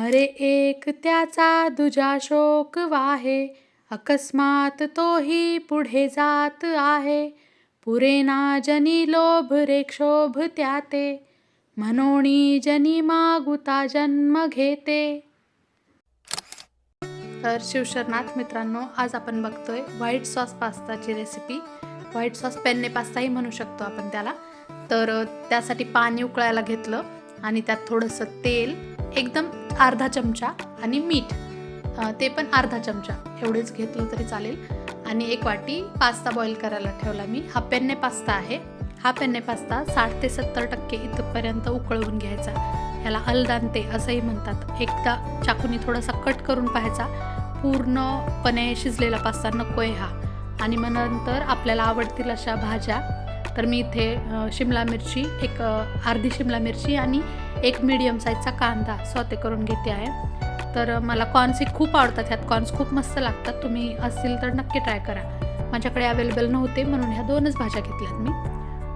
मरे एक त्याचा दुजा शोक वाहे. अकस्मात तोही पुढे जात आहे. पुरेना जनी लोभ रे क्षोभ त्याते. मनोणी जनी मागुता जन्म घेते. तर शिवशरनाथ मित्रांनो आज आपण बघतोय व्हाईट सॉस पास्ताची रेसिपी. व्हाईट सॉस पेन्ने पास्ताही म्हणू शकतो आपण त्याला. तर त्यासाठी पाणी उकळायला घेतलं आणि त्यात थोडंसं तेल एकदम अर्धा चमचा आणि मीठ. ते पण अर्धा चमचा. एवढेच घेतलं तरी चालेल. आणि एक वाटी पास्ता बॉईल करायला ठेवला मी. हा पेन्ने पास्ता आहे. हा पेन्ने पास्ता साठ ते सत्तर टक्के इथपर्यंत उकळवून घ्यायचा. याला अलदांते असंही म्हणतात. एकदा चाकूनी थोडासा कट करून पाहायचा. पूर्णपणे शिजलेला पास्ता नको आहे हा. आणि मग नंतर आपल्याला आवडतील अशा भाज्या तर मी इथे शिमला मिरची एक अर्धी शिमला मिरची आणि एक मीडियम साईजचा कांदा स्वते करून घेते आहे. तर मला कॉर्न्स खूप आवडतात. ह्यात कॉर्न्स खूप मस्त लागतात. तुम्ही असतील तर नक्की ट्राय करा. माझ्याकडे अवेलेबल नव्हते म्हणून ह्या दोनच भाज्या घेतल्यात मी.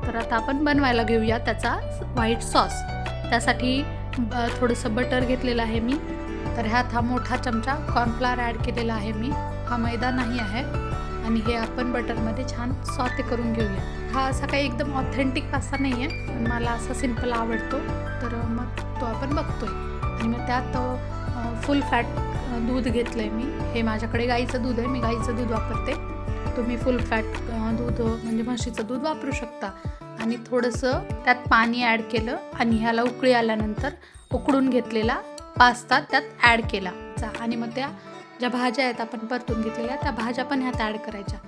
तर आता आपण बनवायला घेऊया त्याचा व्हाईट सॉस त्यासाठी ब- थोडंसं बटर घेतलेलं आहे मी. तर ह्यात हा मोठा चमचा कॉर्नफ्लावर ॲड केलेला आहे मी. हा मैदा नाही आहे. आणि हे आपण बटरमध्ये छान सॉते करून घेऊया. हा असा काही एकदम ऑथेंटिक पास्ता नाही आहे पण मला असा सिंपल आवडतो. तर मग तो आपण बघतोय. आणि मग त्यात फुल फॅट दूध घेतलं आहे मी. हे माझ्याकडे गाईचं दूध आहे मी गाईचं दूध वापरते. तुम्ही फुल फॅट दूध म्हणजे म्हशीचं दूध वापरू शकता. आणि थोडंसं त्यात पाणी ॲड केलं आणि ह्याला उकळी आल्यानंतर उकडून घेतलेला पास्ता त्यात ॲड केला. आणि मग त्या ज्या भाज्या आहेत आपण परतून घेतलेल्या त्या भाज्या पण ह्यात ॲड करायच्या.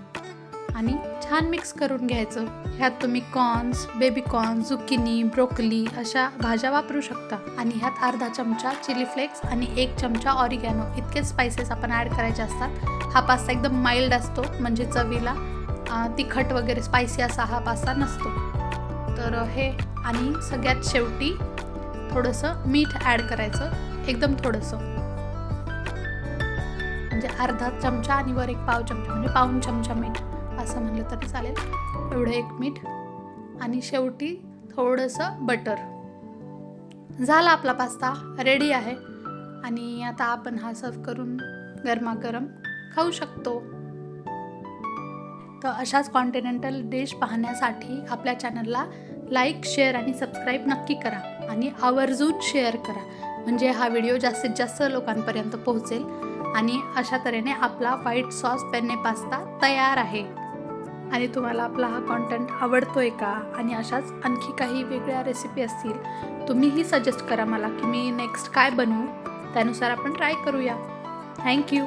आणि छान मिक्स करून घ्यायचं. ह्यात तुम्ही corns baby corn zucchini broccoli अशा भाज्या वापरू शकता. आणि ह्यात अर्धा चमचा चिली फ्लेक्स आणि एक चमचा ऑरिगॅनो इतके स्पायसेस आपण ॲड करायचे असतात. हा पास्ता एकदम माइल्ड असतो म्हणजे चवीला तिखट वगैरे स्पायसी असा हा पास्ता नसतो. तर हे आणि सगळ्यात शेवटी थोडंसं मीठ ॲड करायचं. एकदम थोडंसं. म्हणजे अर्धा चमचा आणि वर एक पाव चमचा म्हणजे पाऊन चमचा मीठ. असं म्हणलं तरी चालेल. एवढं एक मीठ. आणि शेवटी थोडंसं बटर. झाला आपला पास्ता. रेडी आहे. आणि आता आपण हा सर्व करून गरमागरम खाऊ शकतो. तर अशाच कॉन्टिनेंटल डिश पाहण्यासाठी आपल्या चॅनलला लाईक शेअर आणि सबस्क्राईब नक्की करा. आणि आवर्जून शेअर करा. म्हणजे हा व्हिडिओ जास्तीत जास्त लोकांपर्यंत पोहोचेल. आणि अशा तऱ्हेने आपला व्हाईट सॉस पेन्ने पास्ता तयार आहे. आणि तुम्हाला आपला हा कॉन्टेंट आवडतोय का? आणि अशाच आणखी काही वेगळ्या रेसिपी असतील तुम्हीही सजेस्ट करा मला की मी नेक्स्ट काय बनवू? त्यानुसार आपण ट्राय करूया. थँक्यू